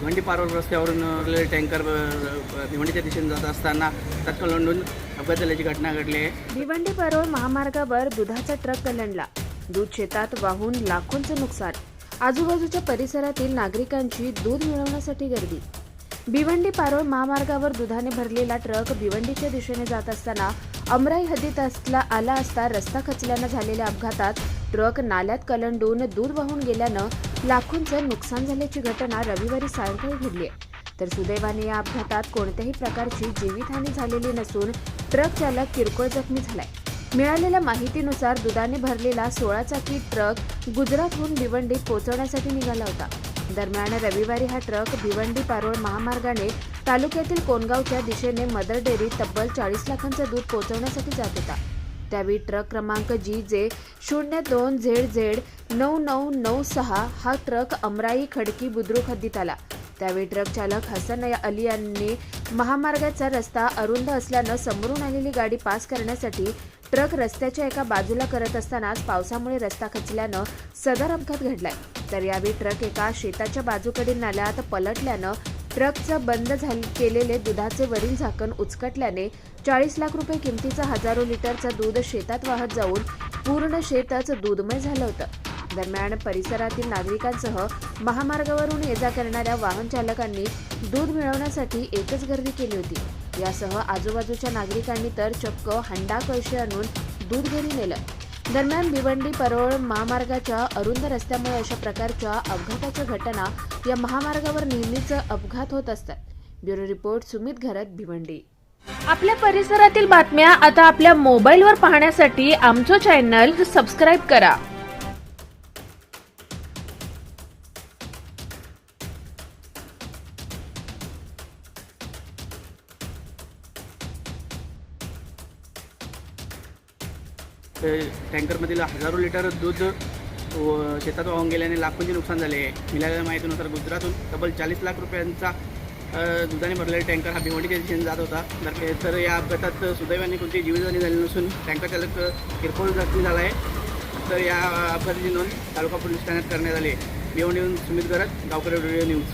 भिवंडी पारोल रस्त्यावरून टँकर भिवंडीच्या दिशेने जात असताना तत्काळ लंडून अपघात झाल्याची घटना घडली आहे. भिवंडी पारोळ महामार्गावर दुधाचा ट्रक कलंडला दूध शेतात वाहून लाखोंचं नुकसान. आजूबाजूच्या परिसरातील नागरिकांची दूध मिळवण्यासाठी गर्दी. भिवंडी पारोळ महामार्गावर दुधाने भरलेला ट्रक भिवंडीच्या दिशेने जात असताना अमराई हद्दीत असला आला असता रस्ता खचल्यानं झालेल्या अपघातात ट्रक नाल्यात कलंडून दूध वाहून गेल्यानं लाखोंचं नुकसान झाल्याची घटना रविवारी सायंकाळी घडली आहे. तर सुदैवाने या अपघातात कोणत्याही प्रकारची जीवितहानी झालेली नसून ट्रक चालक किरकोळ जखमी झालाय. मिळालेल्या माहितीनुसार दुधाने भरलेला सोळा चाकी ट्रक गुजरातहून भिवंडीत पोहोचवण्यासाठी निघाला होता. दरम्यान रविवारी हा ट्रक भिवंडी पारोळ महामार्गाने तालुक्यातील कोणगावच्या दिशेने मदर डेअरीत तब्बल चाळीस लाखांचं दूध पोहोचवण्यासाठी जात होता. त्यावेळी ट्रक क्रमांक जी जे शून्य दोन झेड झेड नऊ नऊ नऊ सहा हा ट्रक अमराई खडकी बुद्रुक हद्दीत आला. त्यावेळी ट्रक चालक हसन अली यांनी महामार्गाचा रस्ता अरुंद असल्यानं समोरून आलेली गाडी पास करण्यासाठी ट्रक रस्त्याच्या एका बाजूला करत असतानाच पावसामुळे रस्ता खचल्यानं सदर अपघात घडलाय. तर यावेळी ट्रक एका शेताच्या बाजूकडील नाल्यात पलटल्यानं ट्रकचं बंद केलेले दुधाचे वरील झाकण उचकटल्याने चाळीस लाख रुपये किमतीचं हजारो लिटरचं दूध शेतात वाहत जाऊन पूर्ण शेतच दूधमय झालं होतं. दरम्यान परिसरातील नागरिकांसह महामार्गावरून ये जा करणाऱ्या वाहन चालकांनी दूध मिळवण्यासाठी एकच गर्दी केली होती. यासह आजूबाजूच्या नागरिकांनी तर चक्क हंडा कळशी आणून दूध घरी नेलं. दरम्यान भिवंडी परोळ महामार्गाच्या अरुंद रस्त्यामुळे अशा प्रकारच्या अपघाताच्या घटना या महामार्गावर नेहमीच अपघात होत असतात. Bureau report Sumit Gharat Bhiwandi. आपल्या परिसरातील बातम्या आता आपल्या मोबाईलवर पाहण्यासाठी आमचं चॅनल सबस्क्राईब करा. तर टँकरमधील हजारो लिटर दूध व शेतात वाहून गेल्याने लाखोंचे नुकसान झाले आहे. मिळालेल्या माहितीनुसार गुजरातून तब्बल चाळीस लाख रुपयांचा दुधाने भरलेला टँकर हा भिवंडीच्या दिशेने जात होता. तर या अपघातात सुदैवाने कोणती जीवितहानी झाली नसून टँकर चालक किरकोळ जखमी झाला आहे. तर या अपघाताची नोंद तालुका पोलीस ठाण्यात करण्यात आली आहे. भिवंडीहून सुमित गरज गावकरी रेडिओ न्यूज.